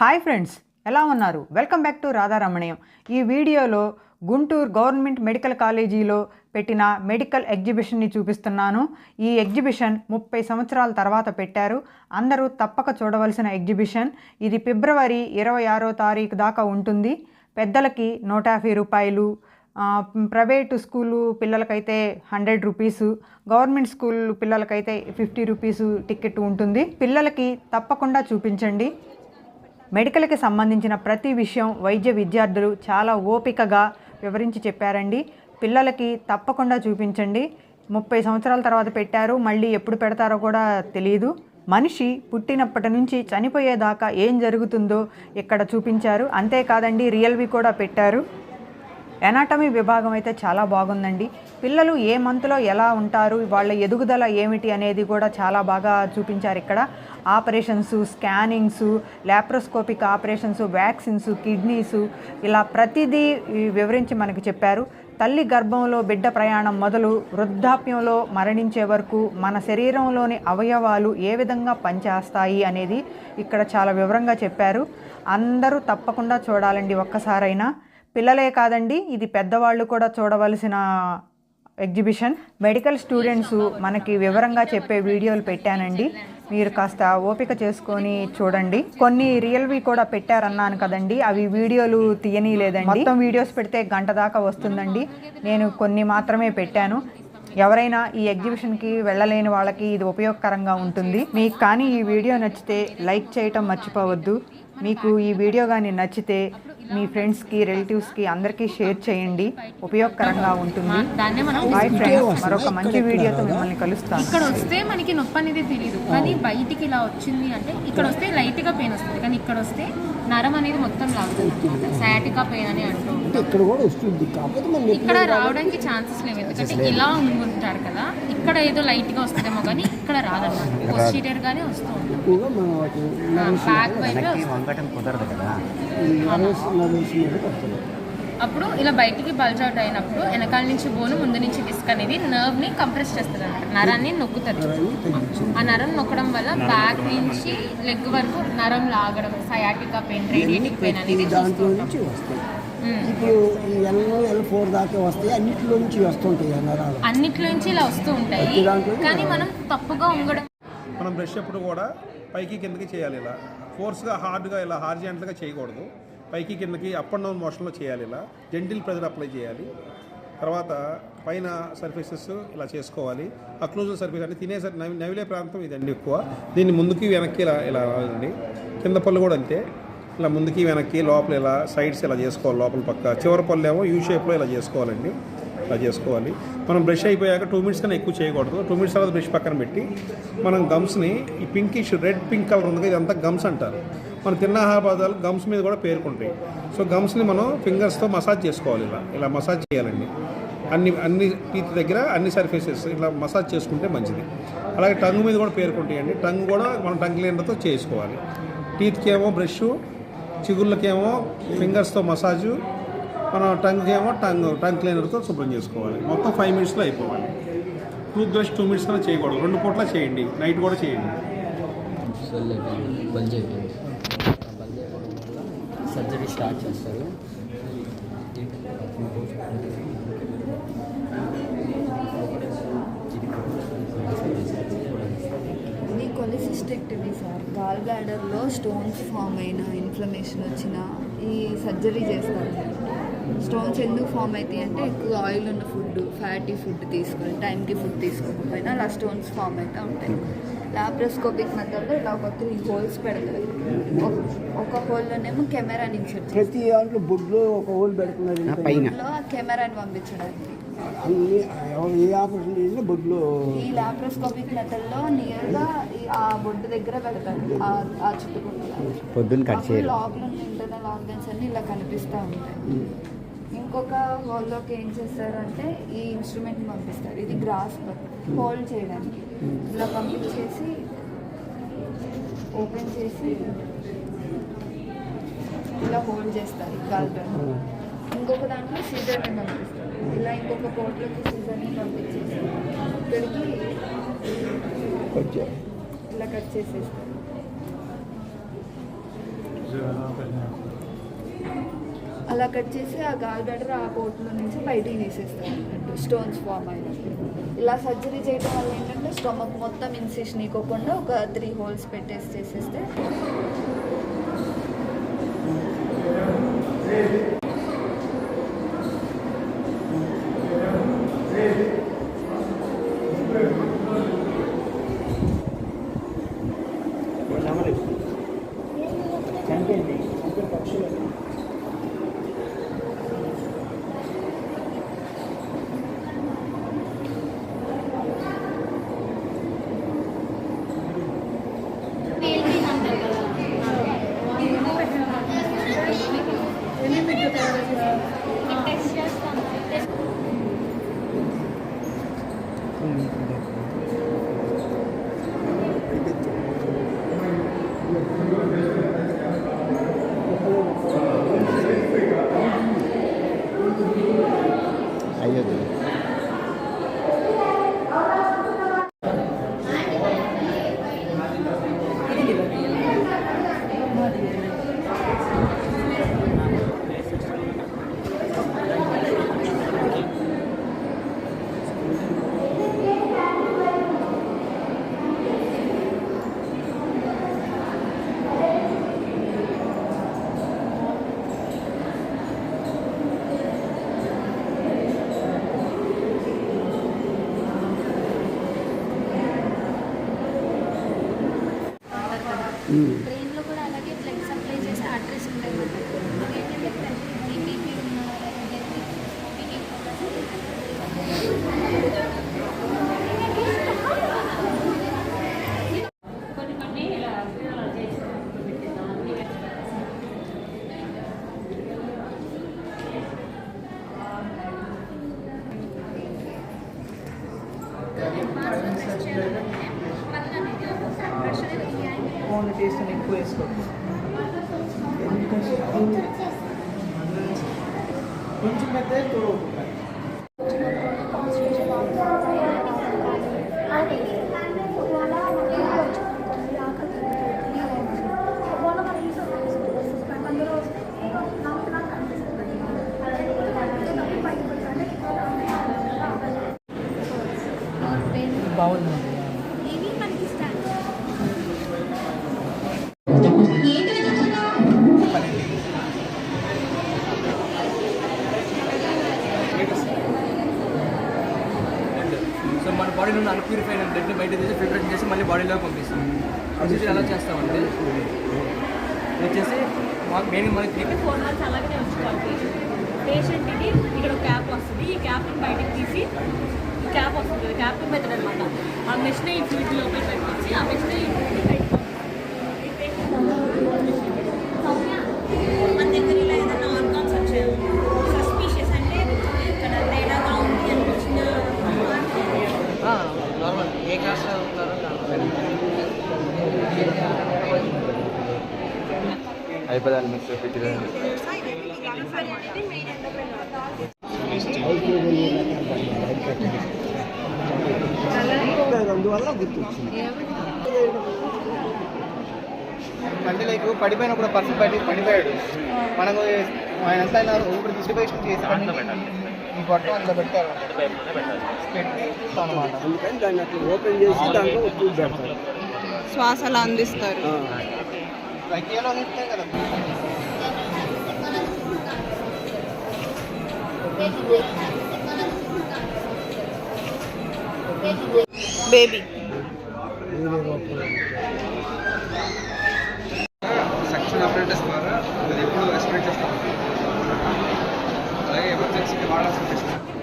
Hi friends ఎలా ఉన్నారు? Welcome back to Radharamanayam. ఈ వీడియోలో గుంటూరు గవర్నమెంట్ మెడికల్ కాలేజీలో పెట్టిన మెడికల్ ఎగ్జిబిషన్ని చూపిస్తున్నాను. ఈ ఎగ్జిబిషన్ ముప్పై సంవత్సరాల తర్వాత పెట్టారు. అందరూ తప్పక చూడవలసిన ఎగ్జిబిషన్. ఇది ఫిబ్రవరి ఇరవై ఆరో తారీఖు దాకా ఉంటుంది. పెద్దలకి నూట యాభై రూపాయలు ప్రైవేటు స్కూలు పిల్లలకైతే హండ్రెడ్ రూపీసు గవర్నమెంట్ స్కూల్ పిల్లలకైతే ఫిఫ్టీ రూపీసు టికెట్ ఉంటుంది. పిల్లలకి తప్పకుండా చూపించండి. మెడికల్కి సంబంధించిన ప్రతి విషయం వైద్య విద్యార్థులు చాలా ఓపికగా వివరించి చెప్పారండి. పిల్లలకి తప్పకుండా చూపించండి. ముప్పై సంవత్సరాల తర్వాత పెట్టారు మళ్ళీ ఎప్పుడు పెడతారో కూడా తెలియదు మనిషి పుట్టినప్పటి నుంచి చనిపోయేదాకా ఏం జరుగుతుందో ఇక్కడ చూపించారు. అంతేకాదండి రియల్వి కూడా పెట్టారు. ఎనాటమీ విభాగం అయితే చాలా బాగుందండి. పిల్లలు ఏ మంత్లో ఎలా ఉంటారు వాళ్ళ ఎదుగుదల ఏమిటి అనేది కూడా చాలా బాగా చూపించారు ఇక్కడ. Operations scannings laparoscopic operations vaccines kidneys ఇలా ప్రతిదీ వివరించి మనకి చెప్పారు. తల్లి గర్భంలో బిడ్డ ప్రయాణం మొదలు వృద్ధాప్యంలో మరణించే వరకు మన శరీరంలోని అవయవాలు ఏ విధంగా పనిచేస్తాయి అనేది ఇక్కడ చాలా వివరంగా చెప్పారు. అందరూ తప్పకుండా చూడాలండి ఒక్కసారైనా. పిల్లలే కాదండి ఇది పెద్దవాళ్ళు కూడా చూడవలసిన ఎగ్జిబిషన్. మెడికల్ స్టూడెంట్స్ మనకి వివరంగా చెప్పే వీడియోలు పెట్టానండి. మీరు కాస్త ఓపిక చేసుకొని చూడండి. కొన్ని రియల్వి కూడా పెట్టారన్నాను కదండి. అవి వీడియోలు తీయనీలేదండి. మొత్తం వీడియోస్ పెడితే గంట దాకా వస్తుందండి. నేను కొన్ని మాత్రమే పెట్టాను. ఎవరైనా ఈ ఎగ్జిబిషన్కి వెళ్ళలేని వాళ్ళకి ఇది ఉపయోగకరంగా ఉంటుంది. మీకు కానీ ఈ వీడియో నచ్చితే లైక్ చేయటం మర్చిపోవద్దు. మీకు ఈ వీడియో కానీ నచ్చితే మీ ఫ్రెండ్స్కి రిలేటివ్స్కి అందరికీ షేర్ చేయండి. ఉపయోగకరంగా ఉంటుంది. దాన్నే మనం బాయ్ ఫ్రెండ్స్ మరొక మంచి వీడియోతో మిమ్మల్ని కలుస్తాను. ఇక్కడ వస్తే మనకి నొప్పి అనేది తెలియదు కానీ బయటికి ఇలా వచ్చింది అంటే ఇక్కడ వస్తే లైట్గా పెయిన్ వస్తుంది. కానీ ఇక్కడ వస్తే నరం అనేది మొత్తం లాగుతుంది. సయాటికా పెయిన్ అని అంటూ. అంటే ఇక్కడ కూడా వస్తుంది. కాకపోతే మనం ఇక్కడ రావడానికి ఛాన్సెస్ లేవు. ఎందుకంటే ఇలా ఉంగుంటారు కదా. ఇక్కడ ఏదో లైట్గా వస్తుందేమో కానీ ఇక్కడ రాదన్నమాట. పొస్టీరియర్ గానే వస్తూ ఉంటుంది. ఎక్కువగా మనం వాటి బ్యాక్ వైపే వస్తుంది. వంగటం కుదరదు కదా. నర్వస్ నర్వస్ మీద వస్తుంది అప్పుడు ఇలా బయటికి బల్జ్ అవుట్ అయినప్పుడు వెనకాల నుంచి బోను ముందు నుంచి డిస్క్ అనేది నర్వ్ని కంప్రెస్ చేస్తుంది అనమాట నరాన్ని నొక్కుతుంది ఆ నరం నొక్కడం వల్ల బ్యాక్ నుంచి లెగ్ వరకు నరం లాగడం సయాటికా పెయిన్ రేడియేటిక్ పెయిన్ అనేది చూస్తూ దాంట్లో ఉంటాం. నుంచి వస్తాయి. ఉమ్. ఇప్పుడు ఈ ఎల్ ఎల్ ఫోర్ దాకా వస్తాయి. అన్నిట్లో నుంచి వస్తుంటాయి నరాలు. అన్నిట్లో నుంచి ఇలా వస్తూ ఉంటాయి. కానీ మనం తప్పుగా ఉంగడం మనం బ్రష్ ఎప్పుడు కూడా పైకి కిందకి చేయాలి ఇలా. ఫోర్స్గా హార్డ్గా ఇలా హార్జెంట్గా చేయకూడదు. పైకి కిందకి అప్ అండ్ డౌన్ మోషన్లో చేయాలి ఇలా. జెంటిల్ ప్రెజర్ అప్లై చేయాలి. తర్వాత పైన సర్ఫేసెస్ ఇలా చేసుకోవాలి. అక్లూజల్ సర్ఫేస్ అంటే తినే నవిలే ప్రాంతం ఇదండి ఎక్కువ. దీన్ని ముందుకి వెనక్కి ఇలా ఇలా రావాలండి. కింద పళ్ళు కూడా అంతే. ఇలా ముందుకి వెనక్కి లోపల ఇలా సైడ్స్ ఇలా చేసుకోవాలి లోపల పక్క. చివరి పళ్ళు ఏమో యూ షేప్లో ఇలా చేసుకోవాలండి. ఇలా చేసుకోవాలి. మనం బ్రష్ అయిపోయాక టూ మినిట్స్ కన్నా ఎక్కువ చేయకూడదు. టూ మినిట్స్ తర్వాత బ్రష్ పక్కన పెట్టి మనం గమ్స్ని ఈ పింకిష్ రెడ్ పింక్ కలర్ ఉంది కదా ఇదంతా గమ్స్ అంటారు. మనం తిన్న ఆహార పదార్థాలు గమ్స్ మీద కూడా పేరుకుంటాయి. సో గమ్స్ని మనం ఫింగర్స్తో మసాజ్ చేసుకోవాలి ఇలా. ఇలా మసాజ్ చేయాలండి. అన్ని అన్ని టీత్ దగ్గర అన్ని సర్ఫేసెస్ ఇలా మసాజ్ చేసుకుంటే మంచిది. అలాగే టంగ్ మీద కూడా పేర్కొంటాయండి. టంగ్ కూడా మనం టంగ్ క్లీనర్తో చేసుకోవాలి. టీత్కి ఏమో బ్రష్ చిగుళ్ళకేమో ఫింగర్స్తో మసాజు మన టంగ్కి ఏమో టంగ్ టంగ్ క్లీనర్తో శుభ్రం చేసుకోవాలి. మొత్తం ఫైవ్ మినిట్స్లో అయిపోవాలి. టూత్ బ్రష్ టూ మినిట్స్ కన్నా చేయకూడదు. రెండు పూట్ల చేయండి. నైట్ కూడా చేయండి. సర్జరీ స్టార్ట్ చేస్తారు ఇది కొలిసిస్టెక్టమీ సార్. గాల్ బ్లాడర్లో స్టోన్స్ ఫామ్ అయిన ఇన్ఫ్లమేషన్ వచ్చిన ఈ సర్జరీ చేస్తారు. స్టోన్స్ ఎందుకు ఫామ్ అవుతాయి అంటే ఎక్కువ ఆయిల్ ఉన్న ఫుడ్ ఫ్యాటీ ఫుడ్ తీసుకొని టైంకి ఫుడ్ తీసుకోకపోయినా అలా స్టోన్స్ ఫామ్ అవుతూ ఉంటాయి. లాప్రోస్కోపిక్ మెథడ్లో ఇలా ఒక త్రీ హోల్స్ పెడతారు. ఒక- హోల్లోనేమో కెమెరాని ఇన్సర్ట్ ప్రతి దాంట్లో బొడ్లో ఒక హోల్ పెడుతున్నారు. పైన. ఆ కెమెరాని పంపించడానికి. అన్ని ఎవరు ఏ ఆపరేషన్ చేసినా బొడ్లో ఈ లాప్రోస్కోపిక్ మెథడ్లో నియర్గా ఆ బొడ్డు దగ్గర పెడతారు ఆ- పొద్దున్న కట్ చేయరు లోపల ఇంటర్నల్ ఆర్గన్స్ అన్ని ఇలా కనిపిస్తూ ఉంటాయి. ఇంకొక హోల్లోకి ఏం చేస్తారంటే ఈ ఇన్స్ట్రుమెంట్ని పంపిస్తారు. ఇది గ్రాస్ హోల్డ్ చేయడానికి. ఇలా పంపించేసి ఓపెన్ చేసి ఇలా హోల్డ్ చేస్తారు గాల్తో ఇంకొక దాంట్లో సీజర్ని పంపిస్తారు. ఇలా ఇంకొక పోర్ట్లోకి సీజర్ని పంపించేసి ఇక్కడికి వచ్చారు ఇలా కట్ చేసేస్తారు అలా కట్ చేసి ఆ గాల్ బ్లాడర్ ఆ బోట్లో నుంచి బయటికి తీసేస్తారు అన్నట్టు స్టోన్స్ ఫామ్ అయినప్పుడు. ఇలా సర్జరీ చేయడం వల్ల ఏంటంటే స్టమక్ మొత్తం ఇన్సిషన్ ఇవ్వకుండా ఒక త్రీ హోల్స్ పెట్టేసి చేసేస్తే. 嗯。ఫోన్ తీసుకుని ఎక్కువ వేసుకో కొంచెం అయితే బాడీలో ఉన్న అన్ప్యూరిఫైడ్ బ్లడ్ని బయట తీసి ఫిల్టరేషన్ చేసి మళ్ళీ బాడీలోకి పంపిస్తాం. ప్రొసీజర్ ఎలా చేస్తామంటే వచ్చేసి మాకు మెయిన్ మనకి త్రీ ఫోర్ మంత్స్ అలాగే ఉంచుకోవాలి పేషెంట్కి ఇక్కడ ఒక క్యాప్ వస్తుంది. ఈ క్యాప్ని బయటకు తీసి క్యాప్ వస్తుంది. క్యాప్ మెథడ్ అనమాట ఆ మెషిన్ ఈ ఫ్లూయిడ్ లోపల పెట్టించి ఆ మెషిన్ ఈ fluid బయటకు పంపిస్తాం. మన దగ్గర ఇలా ఏదైనా ఆర్గాన్స్ వచ్చాయి సస్పీషియస్ అంటే ఇక్కడ తేడాగా ఉంది అనిపించిన నార్మల్ ఏ క్లాస్ చదువుతున్నారో అయిపోయింది మిక్స్ అందువల్ల గుర్తొచ్చింది అంటే లైక్ పడిపోయినప్పుడు పర్సన్ బయట పడిపోయాడు. మనకు ఆయన ఎంత అయినా ఇప్పుడు డిస్ట్రిబ్యూషన్ చేసి ఈ గొట్టం అందులో పెట్టారు అనమాట అందుకని దాన్ని అట్లా ఓపెన్ చేసి దాంట్లో శ్వాసలు అందిస్తారు. ఆ. లైక్ ఏలో ఇస్తే కదా బేబీ సెక్షన్ ఆపరేటర్స్ ద్వారా అది ఎప్పుడు ఎక్స్ప్లెయిన్ చేస్తాం అలాగే ఎమర్జెన్సీకి వాడాల్సి వాడాల్సిన